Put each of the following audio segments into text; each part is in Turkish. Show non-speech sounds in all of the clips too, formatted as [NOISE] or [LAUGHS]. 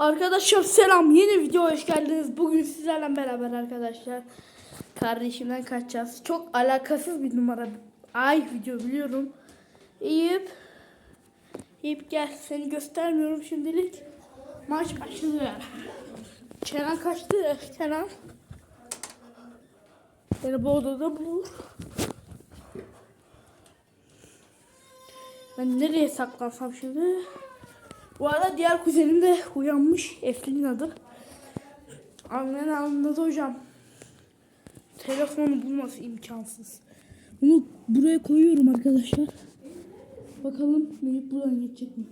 Arkadaşlar selam. Yeni videoya hoş geldiniz. Bugün sizlerle beraber arkadaşlar kardeşimden kaçacağız. Çok alakasız bir numara. Ay video biliyorum. Eyüp. Eyüp gel. Seni göstermiyorum şimdilik. Maç başlıyor. Kenan kaçtı. Kenan. Beni bu odada bulur. Ben nereye saklansam şimdi? Bu arada diğer kuzenim de uyanmış. Eflin'in adı. Annen anladı hocam. Telefonu bulması imkansız. Bunu buraya koyuyorum arkadaşlar. Bakalım Melih buradan geçecek mi?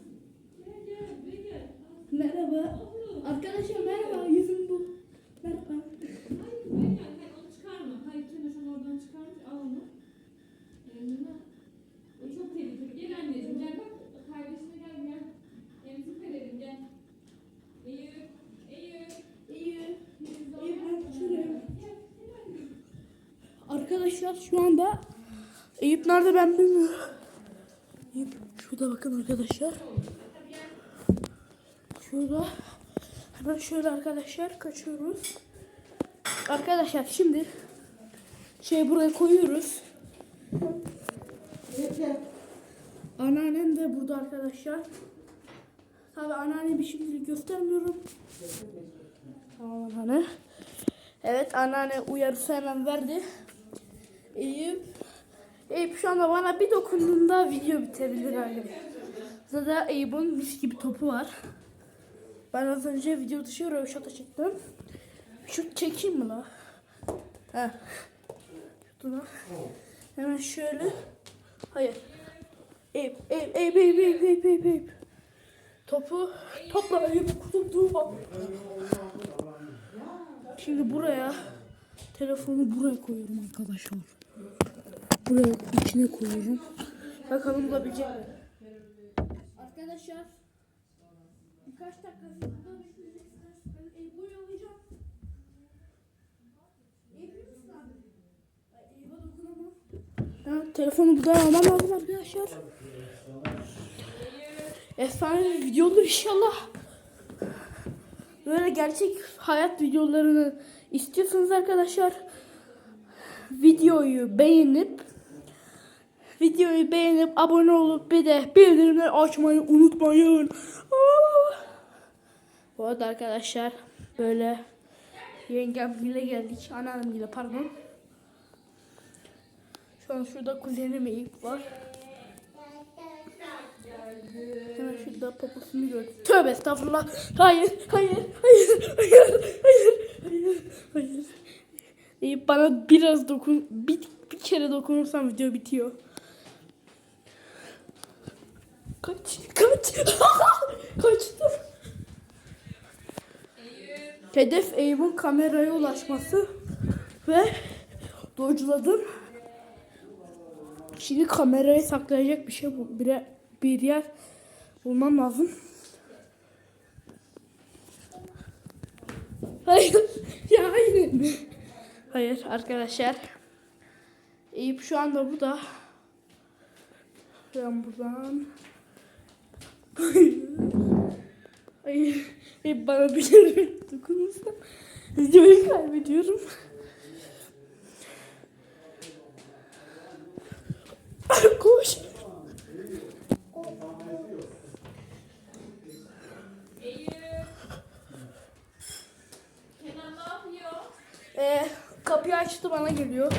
Merhaba. Arkadaşlar merhaba. Yüzüm bu. Merhaba. Onu çıkarma. Hayır Kemal sen oradan çıkarmış. Al onu. Eline. O çok tehlikeli. Gel anneciğim gel bak. Kardeşine gel gel. Emzik verelim gel. Eyüp. Eyüp. İyi. Biz de İyi, oraya- ben şuraya. Arkadaşlar şu anda Eyüp nerede ben bilmiyorum. Eyüp şurada bakın arkadaşlar. Şurada. Hemen şöyle arkadaşlar kaçıyoruz. Arkadaşlar şimdi şey buraya koyuyoruz. Anneannem de burada arkadaşlar. Tabi anneannemi şimdi göstermiyorum. Tamam anneanne. Evet anneanne uyarısı hemen verdi. Eyüp. Eyüp şu anda bana bir dokunduğunda video bitebilir abi. Zaten Eyüp'ün mis gibi topu var. Ben az önce video dışı röveşata çektim. Şut çekeyim mi la? He. Şutuna. Hemen şöyle. Hayır. Eyüp, Eyüp, Eyüp, Eyüp, Eyüp, Eyüp, Eyüp, Eyüp. Topu topla Eyüp kurtulduğu bak. Şimdi buraya telefonu buraya koyuyorum arkadaşlar. Buraya içine koyuyorum. Bakalım bulabilecek mi? Arkadaşlar birkaç dakika burada bekleyeceksiniz. Ben alacağım. Dokunamam. Telefonu buradan almam lazım arkadaşlar. Efsane video olur inşallah. Böyle gerçek hayat videolarını istiyorsanız arkadaşlar videoyu beğenip videoyu beğenip abone olup bir de bildirimleri açmayı unutmayın. Bu arada arkadaşlar böyle yengemle geldik. Anneannemle pardon. Şu an şurada kuzenim Eyüp var. Hemen şurada poposunu gördüm. Tövbe estağfurullah. Hayır, hayır, hayır, hayır, hayır, hayır, hayır. Eyüp bana biraz dokun, bir, bir kere dokunursam video bitiyor. Kaç, kaç, [LAUGHS] kaçtım. Hedef Eyüp'ün kameraya ulaşması ve dodge'ladım. Şimdi kamerayı saklayacak bir şey. Bir, bir yer bulmam lazım. Hayır. [LAUGHS] ya hayır. Hayır arkadaşlar. Eyüp şu anda burada. Ben buradan. Hayır. Eyüp bana bir yere dokunursa videoyu kaybediyorum. Koş. Ee, kapıyı açtı bana geliyor.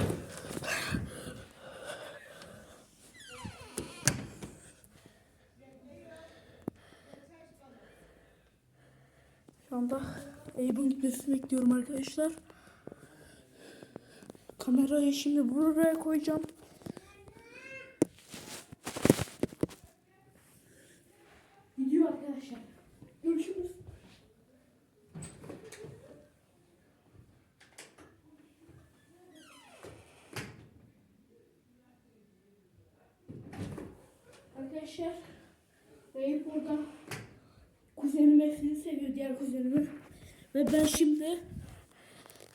Anda Eyüp'ün gitmesini bekliyorum arkadaşlar. Kamerayı şimdi buraya koyacağım. Gidiyor arkadaşlar. Görüşürüz. Arkadaşlar Eyüp orada kuzenim Eflin'i seviyor diğer kuzenimi. Ve ben şimdi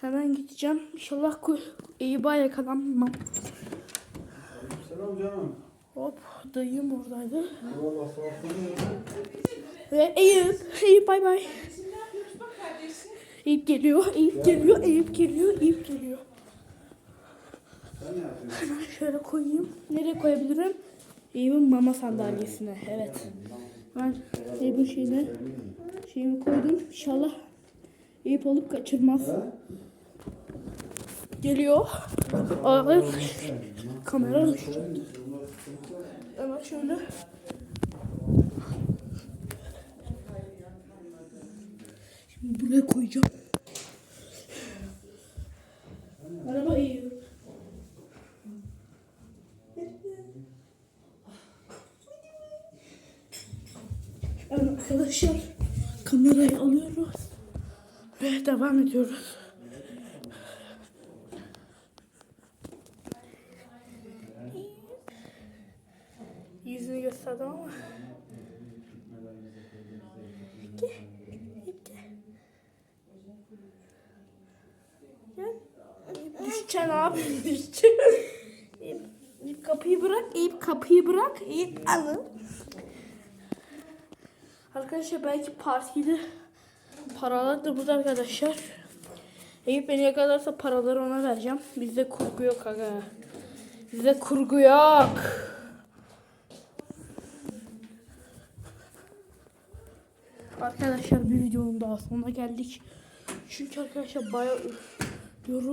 hemen gideceğim. İnşallah Eyüp'e yakalanmam. Selam canım. Hop dayım oradaydı. Olsun. Ve Eyüp. Eyüp bay bay. Eyüp geliyor. Eyüp geliyor. Eyüp geliyor. Eyüp geliyor. Hemen şöyle koyayım. Nereye koyabilirim? Eyüp'ün mama sandalyesine. Evet. Ben Eyüp'ün şeyine şeyimi koydum. İnşallah Eyüp alıp kaçırmaz. Geliyor. Aa, kamera. Hemen şöyle. Şimdi buraya koyacağım. Araba iyi. Arkadaşlar kamerayı alıyoruz ve devam ediyoruz. Yüzünü gösterdim ama. Gel. Gel. Düşeceksin abi. [LAUGHS] Düşeceksin. İp, ip kapıyı bırak. İp kapıyı bırak. İp alın. Arkadaşlar belki partide paralar da burada arkadaşlar. Eyüp beni yakalarsa paraları ona vereceğim. Bizde kurgu yok aga. Bizde kurgu yok. Arkadaşlar bir videonun daha sonuna geldik. Çünkü arkadaşlar bayağı yoruldum.